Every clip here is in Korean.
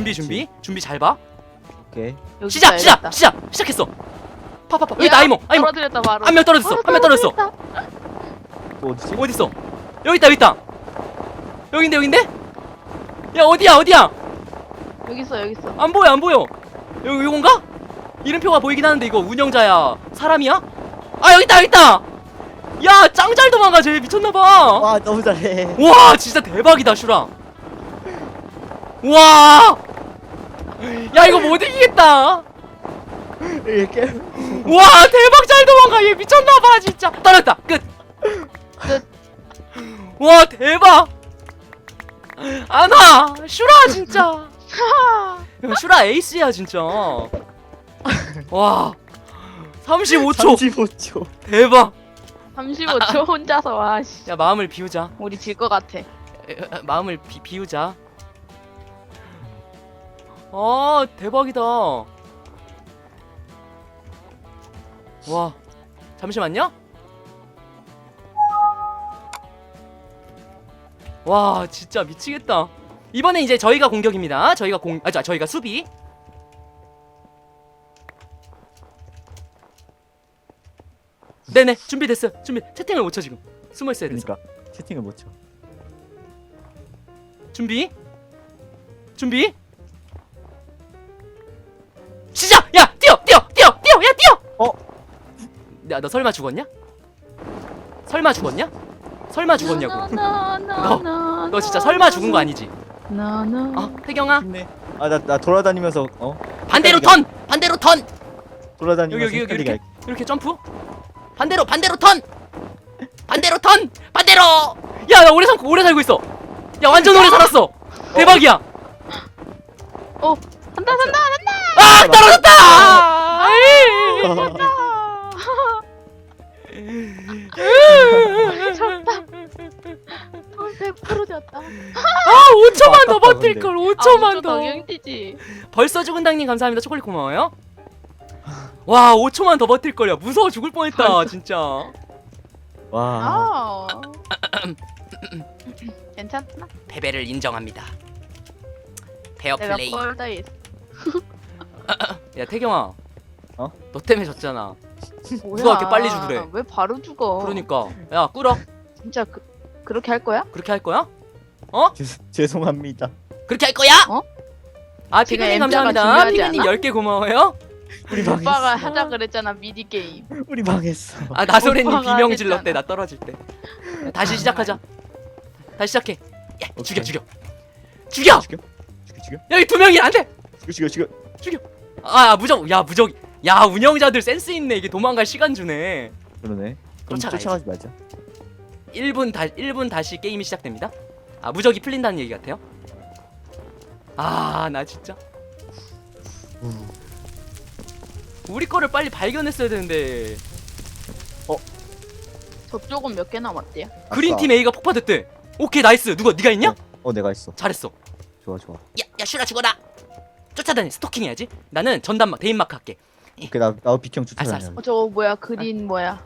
준비 준비 준비 잘 봐. 오케이. 여기 시작 시작. 시작 시작했어. 파파파 여기 야, 나 아이모 아이모 떨어뜨렸다 바로. 한 명 떨어졌어 한 명 떨어졌어. 또 어디지? 어디 있어? 여기 있다 여기 있다. 여긴데 여긴데? 야 어디야 어디야? 여기 있어 여기 있어. 안 보여 안 보여. 여기 이건가? 이름표가 보이긴 하는데 이거 운영자야 사람이야? 아 여기 있다 여기 있다. 야 짱 잘 도망가 쟤 미쳤나봐. 와 너무 잘해. 와 진짜 대박이다 슈라 와! 야 이거 못 이기겠다 이렇게. 와 대박 잘 도망가 얘 미쳤나봐 진짜 떨어졌다 끝! 끝. 와 대박 안와 슈라 진짜 야, 슈라 에이스야 진짜 와 35초 35초. 대박 35초 혼자서 와. 씨. 야 마음을 비우자 우리 질 것 같아. 에, 에, 마음을 비, 비우자. 아 대박이다. 와 잠시만요. 와 진짜 미치겠다. 이번에 이제 저희가 공격입니다. 저희가 공, 아 저- 저희가 수비. 네네 준비됐어요. 준비 채팅을 못 쳐 지금. 숨어 있어야 돼. 그러니까 채팅을 못 쳐. 준비 준비 뛰어 뛰어 뛰어 뛰어 야 뛰어! 어? 야너 설마 죽었냐? 설마 죽었냐? 설마 죽었냐고. 너, 너 진짜 설마 죽은 거 아니지. 어 태경아? 힘내. 아나 나 돌아다니면서 어? 반대로 턴! 반대로 턴! 돌아다니면서 여기, 여기, 여기 이렇게? 이렇게 점프? 반대로 반대로 턴! 반대로 턴! 반대로! 야 나 오래 살고 오래 살고 있어. 야 완전 오래 살았어. 대박이야. 어 산다 산다 산다. 아 떨어졌다 할게. 졌다. 어, 100%졌다. 아 5초만 더 아깝다, 버틸. 걸 5초만 더 경티지. 벌써 죽은 당님 감사합니다 초콜릿 고마워요 와 5초만 더 버틸 걸야 무서워 죽을 뻔했다 진짜 와. 아. 괜찮나? 패배를 인정합니다 내가 페어플레이 꼴다이. 야 태경아 어? 너 때문에 졌잖아 뭐야? 누가 이렇게 빨리 죽으래? 왜 바로 죽어? 그러니까 야 꿇어 진짜 그 그렇게 할 거야? 그렇게 할 거야? 어? 죄, 죄송합니다. 그렇게 할 거야? 어? 아 지금 피그님 M자가 감사합니다 중요하지 피그님 않아? 10개 고마워요 우리 망했어. 오빠가 하자 그랬잖아 미디 게임. 우리 망했어. 아 나소래님 오빠가 비명. 질렀대 나 떨어질 때 야, 다시 시작하자 다시 시작해 야 죽여 오케이. 죽여 죽여 죽여. 죽여 죽여. 여기 두 명이 안돼 죽여 죽여 죽여. 아 무적 야 무적 야 운영자들 센스 있네 이게 도망갈 시간 주네 그러네. 그럼 쫓아가야지. 쫓아가지 말자. 1분 다 1분 다시 게임이 시작됩니다 아 무적이 풀린다는 얘기 같아요 아 나 진짜 우리 거를 빨리 발견했어야 되는데 저쪽은 몇 개 남았대요? 그린팀 A가 폭파됐대 오케이 나이스 누가 네가 있냐? 어 내가 있어. 잘했어 좋아 좋아. 야, 야 슈라 죽어라 쫓아다니 스토킹 해야지 나는 전담 데인마크 할게 오케이 나 나도 비평 알았어, 쫓아다녀. 알았어. 어 저거 뭐야 그린 뭐야?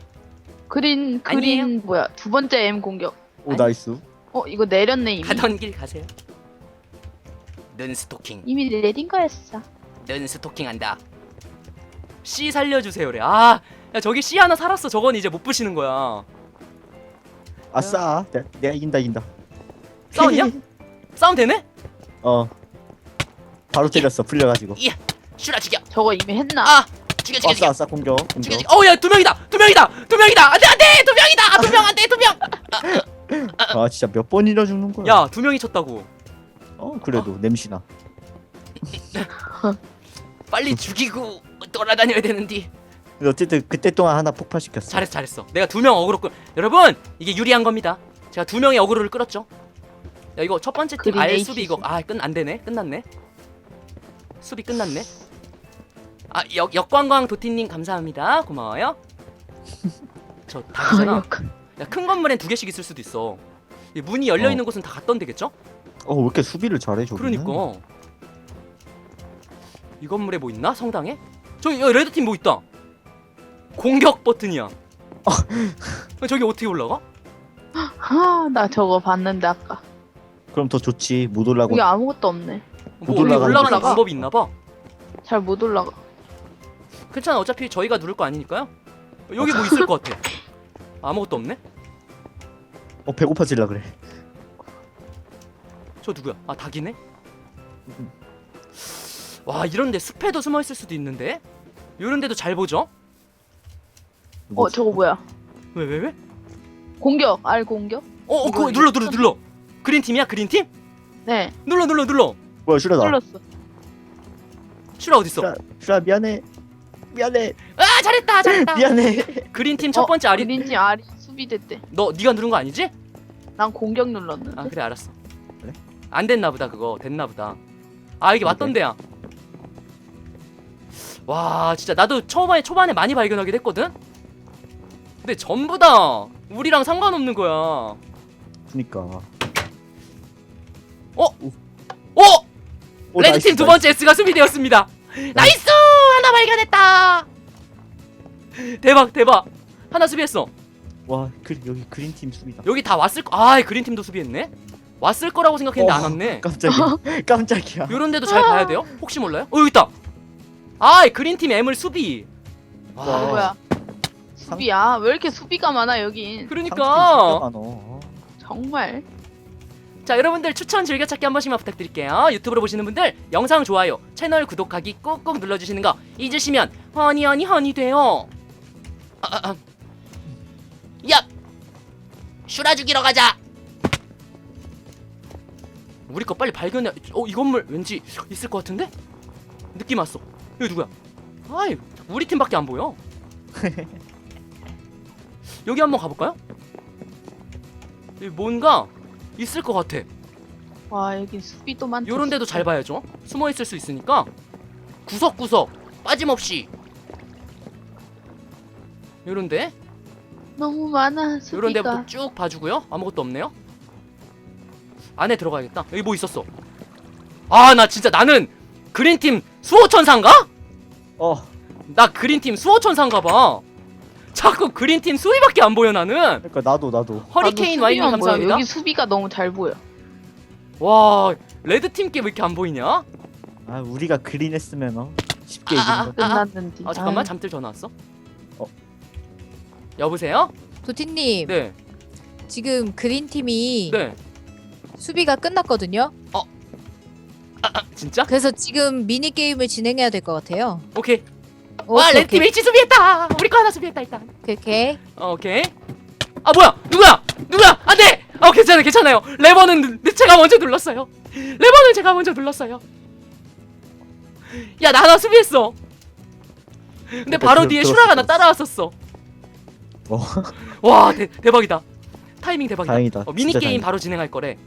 그린 그린 아니에요. 뭐야? 두 번째 M 공격. 오 나이스. 어 이거 내렸네 이미. 가던 길 가세요 는 스토킹 이미 내린 거였어. 는 스토킹 한다 C 살려주세요래 아 야 저기 C 하나 살았어 저건 이제 못 부시는 거야 아싸. 내가, 내가 이긴다 이긴다. 싸웠냐? 싸움 되네? 어. 바로 때렸어 풀려가지고. 이야 슈라 죽여. 저거 이미 했나? 아 죽여 죽여 죽여. 아싸 공격 죽여 공격. 죽여 어야 두 명이다! 두 명이다! 두 명이다! 안돼 안돼! 두 명이다! 두 명 안돼! 아 진짜 몇 번이나 죽는 거야. 두 명이 쳤다고. 어 그래도 냄새나. 빨리 죽이고 돌아다녀야 되는데. 근데 어쨌든 그때 동안 하나 폭파시켰어. 잘했어 잘했어. 내가 두 명 어그로 끌 여러분 이게 유리한 겁니다. 제가 두 명의 어그로를 끌었죠. 야 이거 첫 번째 팀 그린. 수비 이거 아 끝 안 되네? 끝났네 수비 끝났네 아 역, 역광광 도티님 감사합니다 고마워요 저 다르잖아 야 큰 건물엔 두 개씩 있을 수도 있어 이 문이 열려 있는 곳은 다 갔던 데겠죠? 어왜 이렇게 수비를 잘해 저기. 그러니까 이 건물에 뭐 있나 성당에? 저기 야, 레드 팀 뭐 있다 공격 버튼이야 어, 저기 어떻게 올라가? 아 나 저거 봤는데 아까. 그럼 더 좋지 못 올라고. 여기 아무것도 없네. 뭐못 올라 올라가는 올라가는 데가. 방법이 있나 봐. 잘 못 올라가. 괜찮아. 어차피 저희가 누를 거 아니니까요. 여기 뭐 있을 것 같아. 아무것도 없네. 어 배고파질라 그래. 저 누구야? 아 닭이네. 와 이런데 숲에도 숨어 있을 수도 있는데. 이런데도 잘 보죠? 어 뭐지? 저거 뭐야? 왜 왜 왜? 공격 알 공격? 어, 어 그거 눌러 눌러 눌러. 그린 팀이야 그린 팀? 네 눌러 눌러 눌러. 뭐야 슈라다. 눌렀어. 슈라 어디 있어? 슈라 슈라 미안해. 미안해. 아 잘했다 잘했다. 미안해. 그린 팀 첫 어, 번째 아리. 그린지 알이 수비됐대. 너 네가 누른 거 아니지? 난 공격 눌렀는데. 아 그래 알았어. 그래? 안 됐나 보다 그거 됐나 보다. 아 이게 맞던데야. 와 진짜 나도 초반에 초반에 많이 발견하게 됐거든. 근데 전부 다 우리랑 상관없는 거야. 그니까. 어? 오, 레드 나이스, 팀두 나이스. 번째 S가 수비되었습니다. 나이스 하나 발견했다. 대박 대박 하나 수비했어. 와, 그, 여기 그린 팀 수비다. 여기 다 왔을 거. 아 그린 팀도 수비했네. 왔을 거라고 생각했는데 어. 안 왔네. 깜짝이야. 깜짝이야. 요런 데도 잘 봐야 돼요? 혹시 몰라요? 어 여기 있다. 아 그린팀 M을 수비. 와, 와. 아, 뭐야? 수비야? 왜 이렇게 수비가 많아 여긴? 그러니까. 너. 정말. 자 여러분들 추천 즐겨찾기 한 번씩만 부탁드릴게요. 유튜브로 보시는 분들 영상 좋아요, 채널 구독하기 꾹꾹 눌러주시는 거 잊으시면 허니 허니 허니 돼요. 아, 아, 아. 야, 슈라 죽이러 가자. 우리 거 빨리 발견해. 어이 건물 왠지 있을 것 같은데? 느낌 왔어. 여기 누구야? 아이 우리 팀밖에 안 보여. 여기 한번 가볼까요? 여기 뭔가 있을 것 같아. 와 여기 수비도 많다. 요런 데도 잘 봐야죠. 숨어 있을 수 있으니까 구석구석 빠짐없이 요런 데 너무 많아 수비가. 요런데 뭐쭉 봐주고요. 아무것도 없네요. 안에 들어가야겠다. 여기 뭐 있었어? 아 나 진짜 나는 그린팀 수호천사인가? 어, 나 그린팀 수호천사인가 봐. 자꾸 그린팀 수위밖에 안 보여 나는. 그러니까 나도 나도. 허리케인 나도 와이님 수비만 보여. 감사합니다. 여기 수비가 너무 잘 보여. 와 레드팀께 왜 이렇게 안 보이냐? 아, 우리가 그린 했으면 어 쉽게 아, 이기는 아, 거. 끝났는지. 아 잠깐만 아유, 잠들 전화 왔어. 어. 여보세요? 도티님 네. 지금 그린 팀이 네. 수비가 끝났거든요. 아, 진짜? 그래서 지금 미니 게임을 진행해야 될 것 같아요. 오케이. 오, 와 오케이, 레드팀 H 수비했다. 우리 거 하나 수비했다 일단. 오케이 오케이. 어, 오케이. 아 뭐야? 누구야? 누구야? 안돼. 어 괜찮아 괜찮아요. 레버는 느- 제가 먼저 눌렀어요. 레버는 제가 먼저 눌렀어요. 야 나 하나 수비했어. 근데 바로 들- 뒤에 슈라가 나 들었어. 따라왔었어. 어, 와 대, 대박이다. 타이밍 대박이다. 다행이다. 어, 미니 진짜 게임 다행이다. 바로 진행할 거래.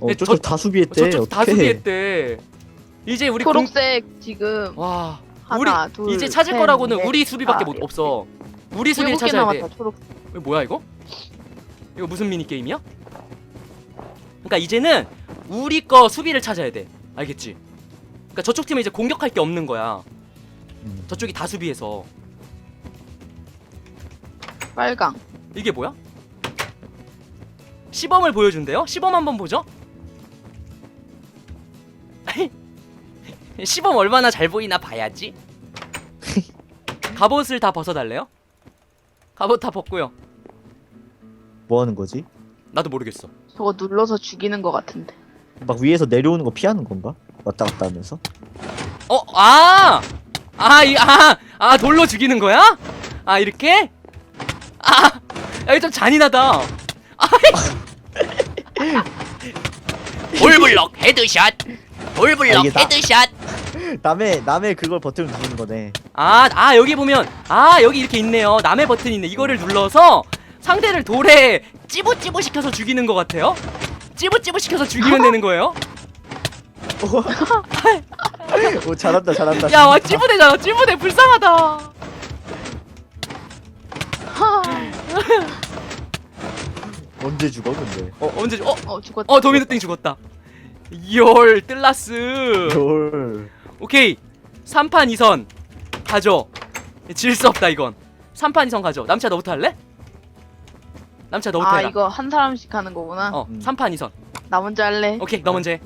어, 네, 저쪽 저- 다 수비했대. 저쪽 다 어떡해. 수비했대. 이제 우리 공... 초록색 지금 와 하나 우리 둘 이제 찾을 셋, 거라고는 넷, 우리 수비밖에 다못 이렇게. 없어. 우리 수비를 일곱 개 찾아야 돼. 남았다 초록. 이거 뭐야 이거? 이거 무슨 미니 게임이야? 그러니까 이제는 우리 거 수비를 찾아야 돼. 알겠지? 그러니까 저쪽 팀은 이제 공격할 게 없는 거야. 음. 저쪽이 다 수비해서 빨강. 이게 뭐야? 시범을 보여준대요? 시범 한번 보죠. 시범 얼마나 잘 보이나 봐야지. 갑옷을 다 벗어달래요? 갑옷 다 벗고요. 뭐 하는 거지? 나도 모르겠어. 저거 눌러서 죽이는 것 같은데. 막 위에서 내려오는 거 피하는 건가? 왔다 갔다 하면서? 어, 아, 아, 이, 아, 아, 돌로 죽이는 거야? 아, 이렇게? 아, 여기 좀 잔인하다. 볼블럭 헤드샷. 볼블럭 아, 이게 나- 헤드샷. 남의 남의 그걸 버튼을 누르는 거네. 아, 아, 여기 보면, 아, 여기 이렇게 있네요. 남의 버튼이 있네. 이거를 눌러서 상대를 돌에 찌부찌부 시켜서 죽이는 것 같아요. 찌부찌부 시켜서 죽이면 되는 거예요. 오 잘한다 잘한다. 야, 와, 찌부대잖아. 찌부대 불쌍하다. 언제 죽어 근데? 어, 언제, 주- 어, 어 죽었다. 어 도미노 땡 죽었다. 열 뜰라스. 롤. 오케이. 3판 2선 가죠. 질 수 없다 이건. 3판 2선 가죠. 남자 너부터 할래? 남자 너부터 아 해라. 이거 한 사람씩 하는 거구나. 어, 음. 3판 2선. 나 먼저 할래. 오케이, 너 먼저 해.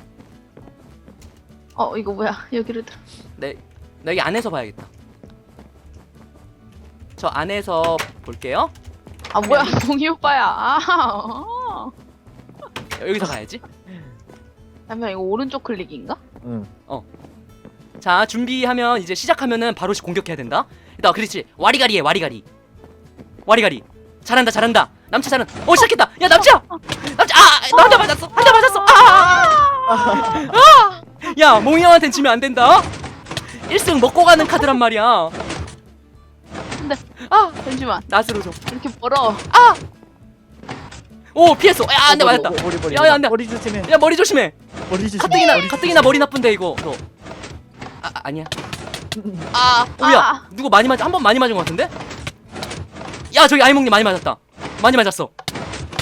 어 이거 뭐야 여기로 들어. 네, 나 여기 안에서 봐야겠다. 저 안에서 볼게요. 아 뭐야 동희 오빠야. 아. 어. 여기서 가야지. 잠시만 이거 오른쪽 클릭인가? 응. 자, 준비하면 이제 시작하면은 바로 공격해야 된다. 일단 그렇지. 와리가리해, 와리가리. 와리가리. 잘한다, 잘한다. 남자 잘한. 어, 시작했다. 야, 남자. 남자. 아, 한대 맞았어. 한 대 맞았어. 아! 아! 야, 몽이 형한텐 지면 안 된다. 1승 먹고 가는 카드란 말이야. 근데 아, 잠시만 낫으로 줘. 이렇게 멀어. 오, 피했어. 야, 안 돼, 맞았다. 어, 머리 머리. 야, 야, 안 돼. 머리 조심해. 야, 머리 조심해. 머리 조심해. 가뜩이나 머리 가뜩이나 머리 나쁜데 이거. 너. 아, 아 아니야. 아, 오야. 아. 누구 많이 맞? 한번 많이 맞은 것 같은데? 야, 저기 아이몽님 많이 맞았다. 많이 맞았어.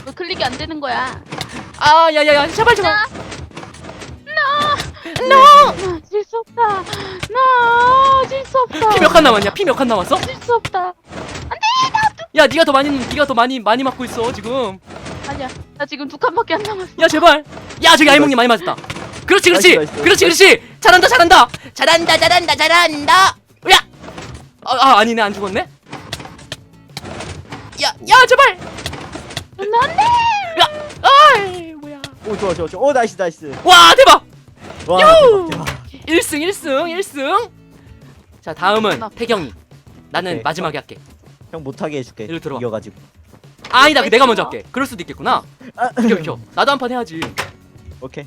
너 클릭이 안 되는 거야. 아, 야, 야, 야, 제발 제발. 질수 없다. 나 질 수 없다. 피 몇 칸 남았냐? 피 몇 칸 남았어? 질수 없다. 야, 네가 더 많이 네가 더 많이 많이 맞고 있어 지금. 아니야. 나 지금 두 칸밖에 안 남았어. 야, 제발. 야, 저기 아이몽님 많이 맞았다. 그렇지, 그렇지. 나이스, 나이스. 그렇지, 그렇지. 잘한다, 잘한다. 잘한다, 잘한다, 잘한다. 야. 아, 아 아니네, 안 죽었네. 야, 야, 제발. 안돼. 야, 아이, 뭐야. 오 좋아 좋아 좋아. 오 나이스 나이스. 와, 대박. 와. 요! 대박, 대박. 1승 1승 1승 자 다음은 태경이 나는 오케이. 마지막에 할게 형 못하게 해줄게. 일로 들어와. 이겨가지고. 아니다 그 내가 먼저 할게 그럴 수도 있겠구나 아, 비켜 비켜 나도 한 판 해야지 오케이.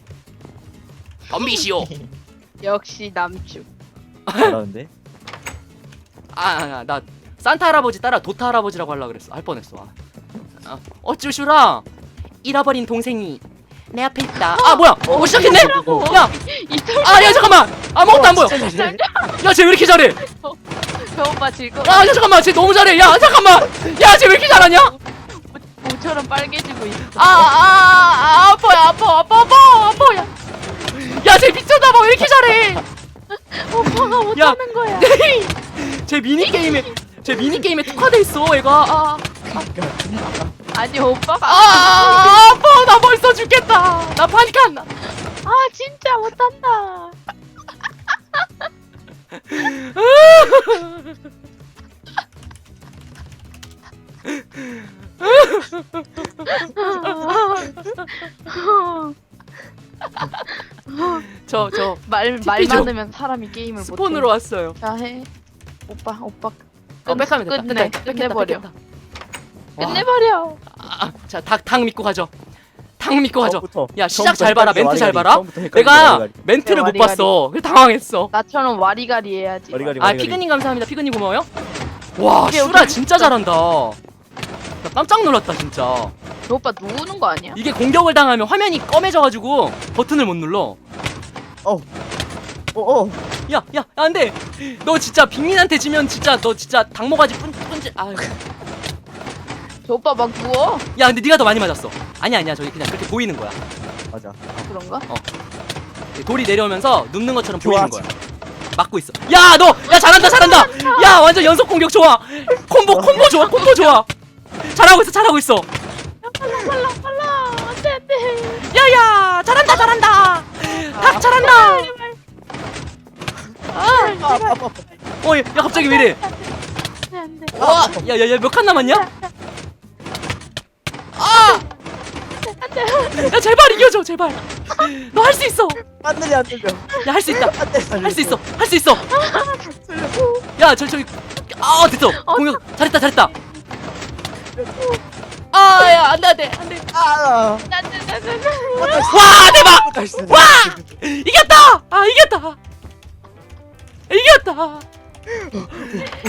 덤비시오 역시 남주. 잘하는데. 아 나 산타 할아버지 따라 도타 할아버지라고 하려고 그랬어. 할 뻔했어. 아. 아, 어쭈슈라. 잃어버린 동생이 내 앞에 있다. 아 뭐야? 어 시작했네? 야아야 이털 잠깐만. 아무것도 안 보여. 야 쟤 왜 이렇게 잘해? 저 오빠 즐거. 아 야, 잠깐만. 쟤 너무 잘해. 야 잠깐만. 야 쟤 왜 이렇게 잘하냐? 모처럼 빨개지고 있어. 아, 아, 아, 아파요, 아파, 아파, 아파, 아파요. 야, 쟤 미쳤나 봐, 왜 이렇게 잘해? 오빠가 야. 못하는 거야. 제 미니게임에, 제 미니게임에 특화돼 있어, 얘가. 아, 아니 오빠가 아, 아, 아파, 나 벌써 죽겠다. 나 파니칸. 아 진짜 못한다. 저, 저, 말 말 TP 좀. 많으면 사람이 게임을 못해. 스폰으로 왔어요. 자해. 오빠 오빠 어, 백하면 됐다. 끝내 됐다, 뺐겠다, 끝내버려. 뺐겠다. 와. 끝내버려. 아, 자, 닭, 닭 믿고 가죠. 닭 믿고 가죠. 처음부터. 야, 시작 잘 봐라, 멘트 잘. 봐라. 내가. 멘트를 못 와리가리. 봤어. 그래서 당황했어. 나처럼 와리가리 해야지. 와리가리. 아, 피그님 감사합니다. 피그님 고마워요. 와, 오케이, 슈라 오케이. 진짜 잘한다. 나 깜짝 놀랐다, 진짜. 너 오빠 누우는 거 아니야? 이게 공격을 당하면 화면이 검해져가지고 버튼을 못 눌러. 어 어. 야, 야, 안 돼. 너 진짜 빅민한테 지면 진짜 너 진짜 닭모가지 뿐, 뿐지. 아, 저 오빠 막 누워? 야, 근데 네가 더 많이 맞았어. 아니야, 아니야. 저기 그냥 그렇게 보이는 거야. 맞아. 그런가? 돌이 내려오면서 눕는 것처럼 좋아. 보이는 거야. 맞고 있어. 야, 너, 야, 잘한다, 잘한다. 야, 완전 연속 공격 좋아. 콤보, 콤보 좋아, 콤보 좋아. 잘하고 있어, 잘하고 있어. 빨라 빨라 안돼 안돼. 야야, 잘한다, 잘한다. 닭 잘한다. 아 아, 아파 아파. 어, 야, 갑자기 왜 이래? 안돼 안돼. 와, 야, 야, 야, 몇 칸 남았냐? 아! 야, 제발 이겨줘, 제발. 너 할 수 있어. 안 들려 안 들려. 야, 할 수 있다. 안 돼. 할수 있어. 할 수 있어. 야, 저 저기 아, 됐어. 공격 잘했다, 잘했다. 아, 야, 안 돼, 안 돼, 안 돼. 아. 안 돼 안돼. 와, 대박! 나이스. 와! 이겼다! 아, 이겼다. 이겼다.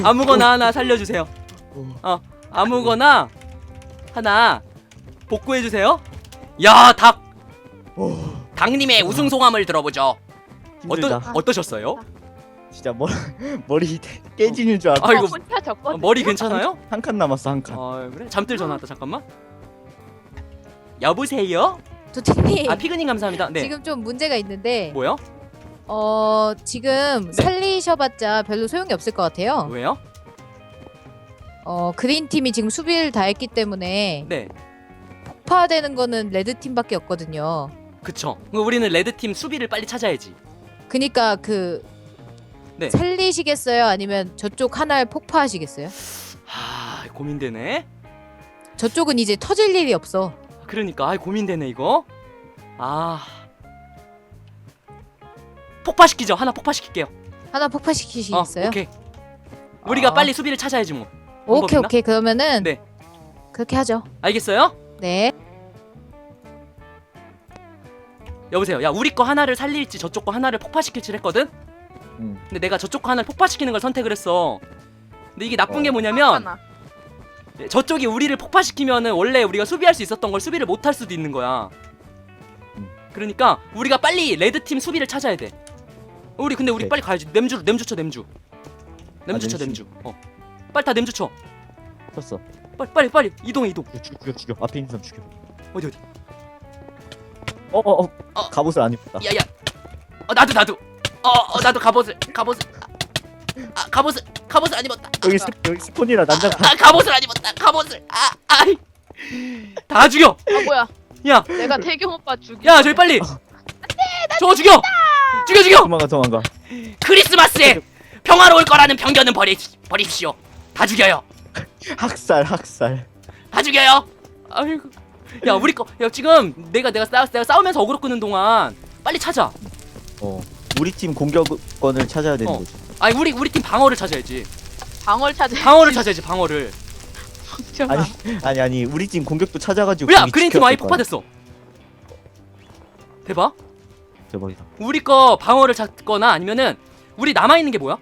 아무거나 하나 살려주세요. 어, 아무거나 하나 복구해 주세요. 야, 닭. 오. 닭님의 우승 소감을 들어보죠. 힘들다. 어떠 어떠셨어요? 진짜 머리 머리 깨지는 줄 알고. 아, 이거 혼자 졌거든. 어, 머리 괜찮아요? 한 칸 남았어 한 칸. 아, 그래? 잠들 전화 왔다. 잠깐만. 여보세요? 도티님 아, 피그님 감사합니다. 네. 지금 좀 문제가 있는데 뭐요? 어 지금 네. 살리셔봤자 별로 소용이 없을 것 같아요. 왜요? 어 그린 팀이 지금 수비를 다 했기 때문에 네. 폭파되는 거는 레드 팀밖에 없거든요. 그쵸. 그럼 우리는 레드 팀 수비를 빨리 찾아야지. 그니까 그 네. 살리시겠어요? 아니면 저쪽 하나를 폭파하시겠어요? 하 고민되네. 저쪽은 이제 터질 일이 없어. 그러니까 아 고민되네 이거. 아 폭파시키죠. 하나 폭파시킬게요. 하나 어, 폭파시키시겠어요? 오케이. 우리가 아. 빨리 수비를 찾아야지 뭐. 오케이 방법이나? 오케이 그러면은 네. 그렇게 하죠. 알겠어요? 네. 여보세요. 야 우리 거 하나를 살릴지 저쪽 거 하나를 폭파시킬지 했거든. 음. 근데 내가 저쪽 거 하나를 폭파시키는 걸 선택을 했어. 근데 이게 나쁜 어. 게 뭐냐면 하나. 저쪽이 우리를 폭파시키면은 원래 우리가 수비할 수 있었던 걸 수비를 못 할 수도 있는 거야. 음. 그러니까 우리가 빨리 레드 팀 수비를 찾아야 돼. 우리 근데 우리 오케이. 빨리 가야지. 냄주 냄주 쳐 냄주. 냄주 아, 쳐 냄주. 냄주. 어. 빨리 다 냄주 쳐. 쳤어. 빨리 빨리 빨리 이동해 이동. 죽여 죽여 죽여. 앞에 있는 사람 죽여. 어디 어디. 어어 어. 어. 갑옷을 안 입었다. 야야. 어 나도 나도. 어, 어 나도 갑옷을 갑옷을. 아 갑옷을 갑옷을 안 입었다. 여기 스, 여기 스폰이라 난장 아 갑옷을 안 입었다. 갑옷을. 아 아이. 다 죽여. 아 뭐야? 야. 내가 태경 오빠 죽이. 야 저기 빨리. 저거 죽여. 죽여 죽여. 도망가 도망가. 크리스마스에 평화로울 거라는 편견은 버리 버립시오. 다 죽여요. 학살 학살. 다 죽여요. 아이고. 야 우리 거. 야 지금 내가 내가 싸 내가 싸우면서 어그로 끄는 동안 빨리 찾아. 어. 우리 팀 공격권을 찾아야 되는 어. 거지. 아니 우리 우리 팀 방어를 찾아야지. 방울 찾아. 방어를 찾아야지 방어를. 아니 아니 아니 우리 팀 공격도 찾아가지고. 야 거기 그린 팀거 아니야. 폭파됐어. 대박. 대박이다. 우리 거 방어를 찾거나 아니면은 우리 남아 있는 게 뭐야?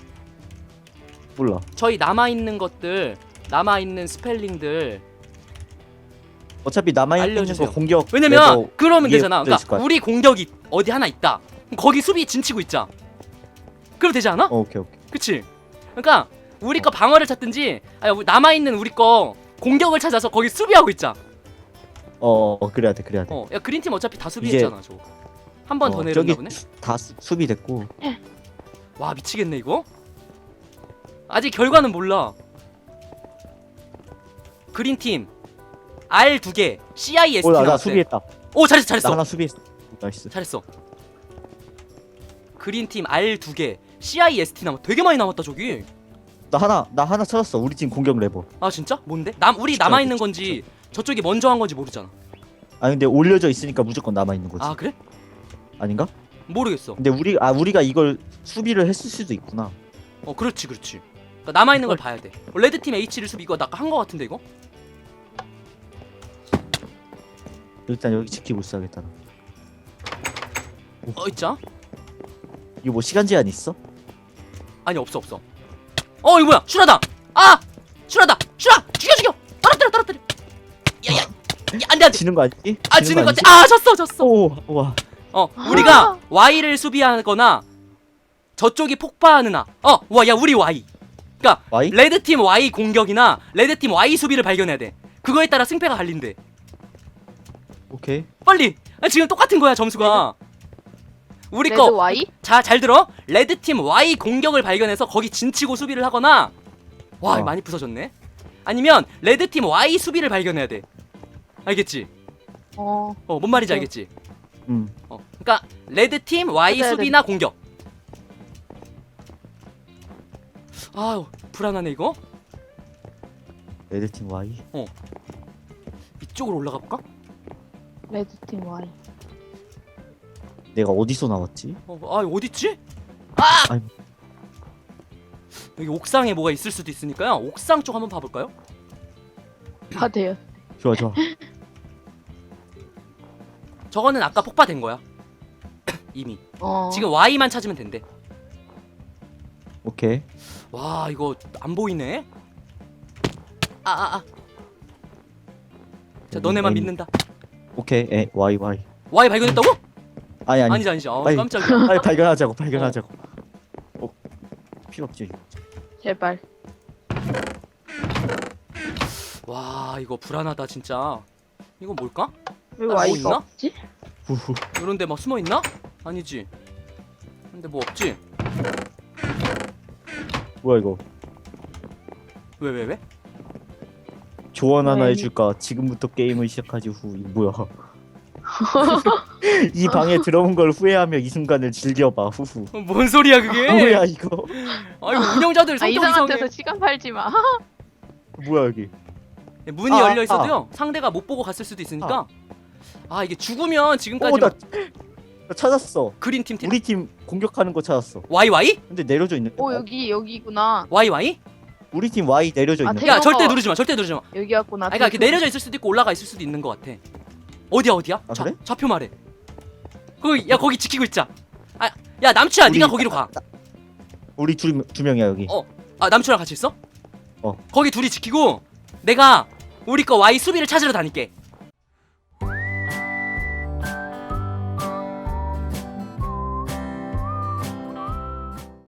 몰라. 저희 남아 있는 것들 남아 있는 스펠링들 어차피 남아 있는 알려주세요. 거 공격. 왜냐면 레버 그러면 위에 되잖아. 붙어 있을 그러니까 거야. 우리 공격이 어디 하나 있다. 거기 수비 진치고 있자. 그럼 되지 않아? 어, 오케이 오케이. 그치? 그러니까 우리 거 방어를 찾든지 아니 남아 있는 우리 거 공격을 찾아서 거기 수비하고 있자. 어, 어 그래야 돼 그래야 돼. 어, 야 그린 팀 어차피 다 수비했잖아. 저. 한번 더 어, 내렸나 저기 보네. 다 수, 수비 됐고. 와 미치겠네 이거. 아직 결과는 몰라. 그린 팀 R 두 개, CIST 오나 나 나왔대. 수비했다. 오 잘했어 나 잘했어. 하나 수비했어. 나이스. 잘했어. 그린 팀 R 두 개, CIST 남았. 되게 많이 남았다 저기. 나 하나 나 하나 찾았어. 우리 팀 공격 레버. 아 진짜? 뭔데? 남 우리 진짜 남아 있는 그치, 건지 저쪽이 먼저 한 건지 모르잖아. 아 근데 올려져 있으니까 무조건 남아 있는 거지. 아 그래? 아닌가? 모르겠어. 근데 우리 아 우리가 이걸 수비를 했을 수도 있구나. 어 그렇지 그렇지. 그러니까 남아 있는 걸 봐야 돼. 어, 레드 팀 H를 수비 이거 나 아까 한 거 같은데 이거? 일단 여기 지키고 있어야겠다. 나. 어 있자. 이거 뭐 시간 제한 있어? 아니 없어 없어. 어 이거 뭐야? 슈라다. 아 슈라다. 슈라 죽여 죽여. 떨어뜨려 떨어뜨려. 야야. 야, 안돼 안돼. 지는 거 아니지? 아 지는? 같아. 아 졌어 졌어. 오, 와. 어 우리가 Y를 수비하거나 저쪽이 폭파하는 아. 어와야 우리 Y. 그러니까 와이? 레드 팀 Y 공격이나 레드 팀 Y 수비를 발견해야 돼. 그거에 따라 승패가 갈린대. 오케이. 빨리. 아, 지금 똑같은 거야 점수가. 우리 레드 거? 자, 잘 들어. 레드 팀 Y 공격을 발견해서 거기 진치고 수비를 하거나 와, 어. 많이 부서졌네. 아니면 레드 팀 Y 수비를 발견해야 돼. 알겠지? 어. 어, 뭔 말인지 어. 알겠지? 음. 어. 그러니까 레드 팀 Y 맞아야 수비나 공격. 아유, 불안하네 이거. 레드 팀 와이. 이쪽으로 올라가 볼까? 레드 팀 와이. 내가 어디서 나왔지? 어, 아, 어디 있지? 아! 아이. 여기 옥상에 뭐가 있을 수도 있으니까요. 옥상 쪽 한번 봐볼까요? 다 돼요. 좋아 좋아. 저거는 아까 폭파된 거야. 이미. 어. 지금 Y만 찾으면 된대. 오케이. 와 이거 안 보이네. 아 아 아. 자 너네만 음, 믿는다. 오케이. 에 와이 와이. Y 발견했다고? 아니 아니. 아니지 아니지. 아 빨리. 깜짝이야. 빨리 발견하자고 발견하자고. 어. 필요 없지. 제발. 와 이거 불안하다 진짜. 이거 뭘까? 왜뭐 와이가 있나? 없지? 후후. 이런데 막 숨어 있나? 아니지. 근데 뭐 없지? 뭐야 이거? 왜 왜 왜? 조언 하나 왜? 해줄까? 지금부터 게임을 시작하지 후. 이거 뭐야? 이 방에 들어온 걸 후회하며 이 순간을 즐겨봐 후후 어, 뭔 소리야 그게? 뭐야 이거 아이고 운영자들 아 성격 이상한 이상해. 데서 시간 팔지 마. 뭐야 여기 네, 문이 아, 열려 있어도요. 상대가 못 보고 갔을 수도 있으니까. 아 이게 죽으면 지금까지 어나 막나 찾았어 그린 팀 팀. 우리 팀 공격하는 거 찾았어 YY? 근데 내려져 있는 오 여기 여기구나. YY? 우리 팀 Y 내려져 아, 있는 대- 야 절대 누르지 마. 절대 누르지 마. 여기 왔구나. 아 그러니까 이렇게 내려져 있을 수도 있고 올라가 있을 수도 있는 것 같아. 어디야 어디야? 아, 좌, 그래? 좌표 말해. 거기 야 거기 지키고 있자. 아야 남추야 우리- 네가 거기로 가. 우리 둘, 두 명이야 여기 어. 아 남추랑 같이 있어? 어. 거기 둘이 지키고 내가 우리 거 Y 수비를 찾으러 다닐게.